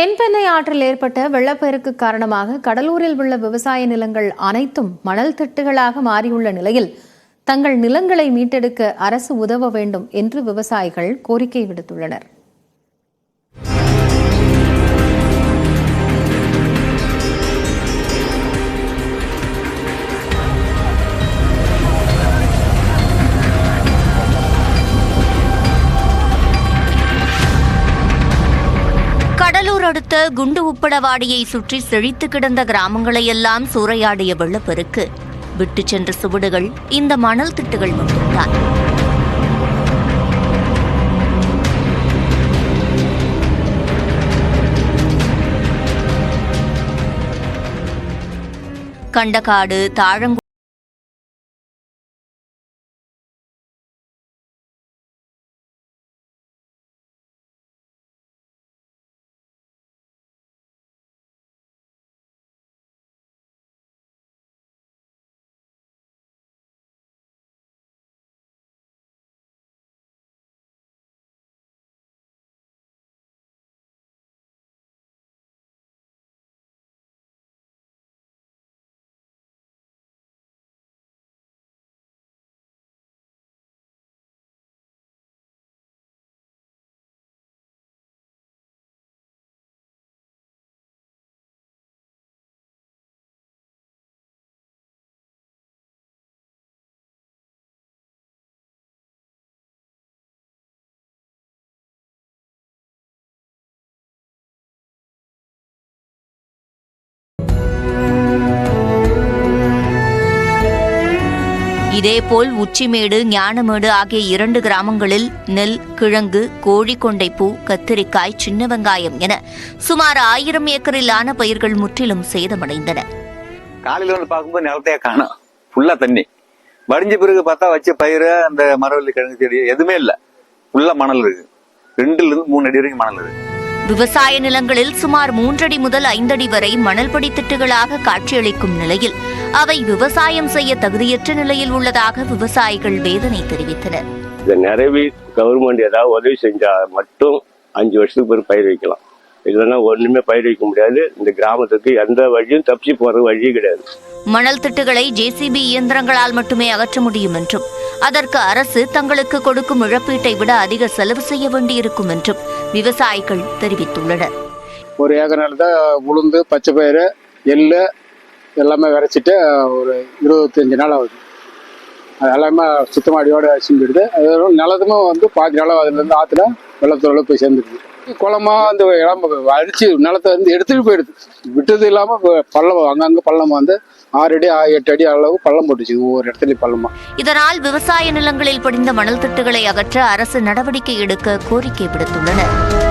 தென்பெண்ணை ஆற்றில் ஏற்பட்ட வெள்ளப்பெருக்கு காரணமாக கடலூரில் உள்ள விவசாய நிலங்கள் அனைத்தும் மணல் திட்டுகளாக மாறியுள்ள நிலையில் தங்கள் நிலங்களை மீட்டெடுக்க அரசு உதவ வேண்டும் என்று விவசாயிகள் கோரிக்கை விடுத்துள்ளனர். அடுத்த குண்டு உப்படவாடியை சுற்றி செழித்து கிடந்த கிராமங்களையெல்லாம் சூறையாடிய வெள்ளப்பெருக்கு. விட்டுச் சென்ற சுவடுகள் இந்த மணல் திட்டுகள் மட்டும்தான். கண்டகாடு தாழங்கு இதேபோல் உச்சிமேடு ஞானமேடு ஆகிய இரண்டு கிராமங்களில் நெல் கிழங்கு கோழிக்கொண்டைப்பூ கத்திரிக்காய் சின்ன வெங்காயம் என சுமார் ஆயிரம் ஏக்கரிலான பயிர்கள் முற்றிலும் சேதமடைந்தன. காலையில் வந்து பார்க்கும்போது நிலத்தையே காணும். ஃபுல்லா தண்ணி. வடிஞ்ச பிறகு பார்த்தா வச்ச பயிர் அந்த மரவள்ளி கிழங்கு செடி எதுவுமே இல்லை. ஃபுல்லா மணல் இருக்கு. ரெண்டுல இருந்து மூணு அடி வரைக்கும் மணல் இருக்கு. விவசாய நிலங்களில் சுமார் மூன்றடி முதல் ஐந்தடி வரை மணல்படி திட்டுகளாக காட்சியளிக்கும் நிலையில் அவை விவசாயம் செய்ய தகுதியற்ற நிலையில் உள்ளதாக விவசாயிகள் வேதனை தெரிவித்தனர். இதை நிறைவி கவர்மெண்ட் ஏதாவது உதவி செஞ்சா மட்டும் அஞ்சு வருஷத்துக்கு பிறகு பயிர் வைக்கலாம். இல்லைன்னா ஒண்ணுமே பயிர் வைக்க முடியாது. இந்த கிராமத்துக்கு எந்த வழியும் தப்பிச்சு போறது வழியே கிடையாது. மணல் திட்டுகளை ஜேசிபி இயந்திரங்களால் மட்டுமே அகற்ற முடியும் என்றும் அதற்கு அரசு தங்களுக்கு கொடுக்கும் இழப்பீட்டை விட அதிக செலவு செய்ய வேண்டியிருக்கும் என்றும் விவசாயிகள் தெரிவித்துள்ளனர். ஒரு ஏக்கர் நிலத்தை உளுந்து பச்சை பயிறு எள்ளு எல்லாமே விரைச்சிட்டு ஒரு இருபத்தஞ்சி நாள் ஆகுது. அது எல்லாமே சுத்தமாடியோட சிம்பிடுது அது நிலத்துமே வந்து பாதி நிலம் அதுலேருந்து ஆற்றுல வெள்ளத்தோட போய் சேர்ந்துருது குளமா அந்த இடம் அடிச்சு நிலத்தை வந்து எடுத்துட்டு போயிடுது. விட்டது இல்லாமல் பள்ளம் அங்கங்கே பள்ளம் வந்து ஆறு அடி எட்டு அடி அளவு பள்ளம் போட்டுச்சு. ஒவ்வொரு இடத்துலையும் பள்ளமா. இதனால் விவசாய நிலங்களில் படிந்த மணல் திட்டுகளை அகற்ற அரசு நடவடிக்கை எடுக்க கோரிக்கை விடுத்துள்ளனர்.